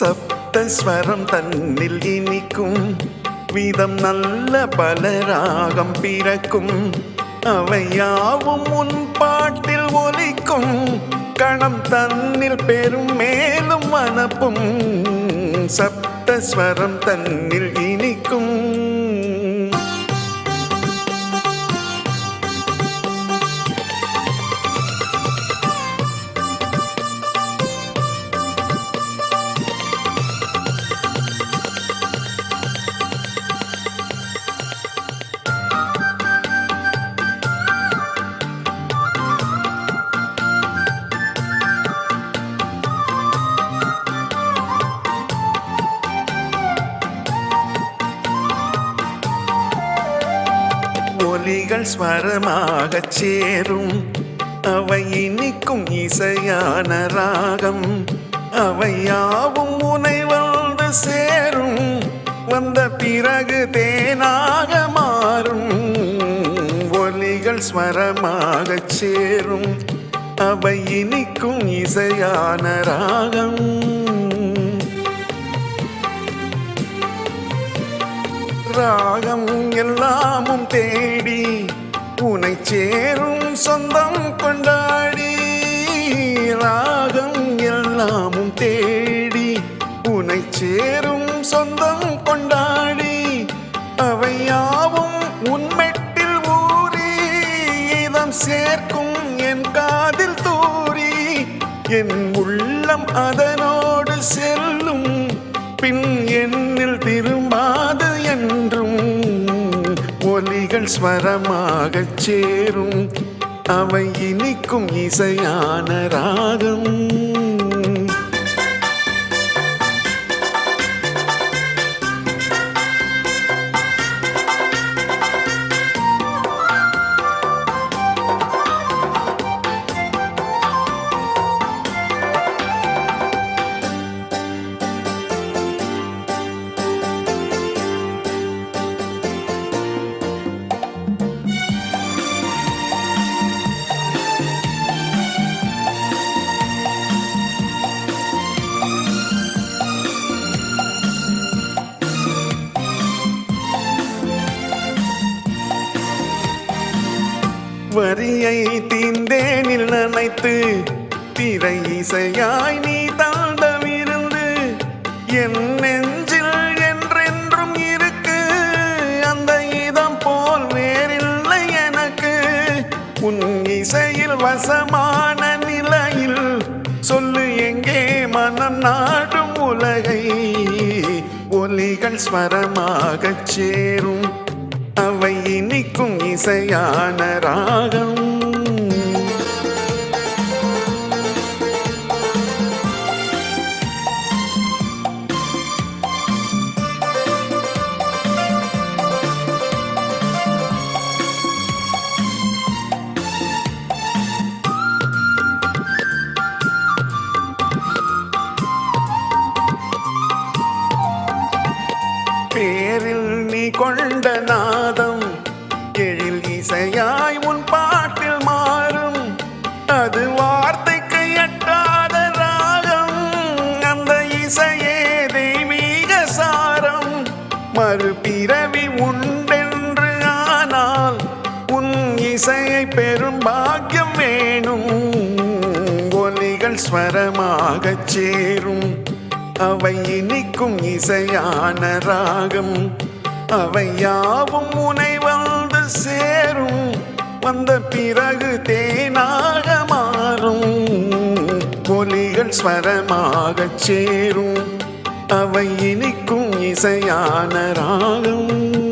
சப்தஸ்வரம் தன்னில் இனிக்கும். விதம் நல்ல பல ராகம் பிறக்கும். அவையாவும் உன் பாட்டில் ஒலிக்கும். கணம் தன்னில் பெரும் மேலும் மனப்பும் சப்தஸ்வரம் தன்னில் இனிக்கும். ஒலிகள் ஸ்வரமாகச் சேரும். அவை இனிக்கும் இசையான ராகம். அவையாவும் உனை வந்து சேரும். வந்த பிறகு தேனாக மாறும். ஒலிகள் ஸ்வரமாகச் சேரும். அவை இனிக்கும் இசையான ராகம். ராகம் எல்லாமும் தேடி உனை சேரும் சொந்தம் கொண்டாடி. ராகம் எல்லாமும் தேடி உனை சேரும் சொந்தம் கொண்டாடி. அவையாவும் உன்மெட்டில் ஊறி இதம் சேர்க்கும் என் காதில் தூரி என் உள்ளம் அதனோடு செல்லும் பின் என்னில் திரும்பாது என்றும் ஒலிகள் ஸ்வரமாகச் சேரும். அவை இனிக்கும் இசையான ராகம். வரியை தீந்தேனில் நினைத்து திரை இசையாய் நீ தாண்டவிருந்து என் நெஞ்சில் என்றென்றும் இருக்கு அந்த இதம் போல் வேறில்லை எனக்கு. உன் இசையில் வசமான நிலையில் சொல்லு எங்கே மனம் நாடும் உலகை ஒலிகள் ஸ்வரமாகச் சேரும். அவை இனிக்கும் இசையான ராகம். பேரில் நீ கொண்ட நான் மறுபிறவி உண்டென்று ஆனால் உன் இசையை பெரும் பாக்கியம் வேணும். ஒலிகள் ஸ்வரமாகச் சேரும். அவை இனிக்கும் இசையான ராகம். அவை யாவும் உனை வந்து சேரும். வந்த பிறகு தேனாக மாறும். ஒலிகள் ஸ்வரமாகச் சேரும். அவை இனிக்கும் இசையான ராகம்.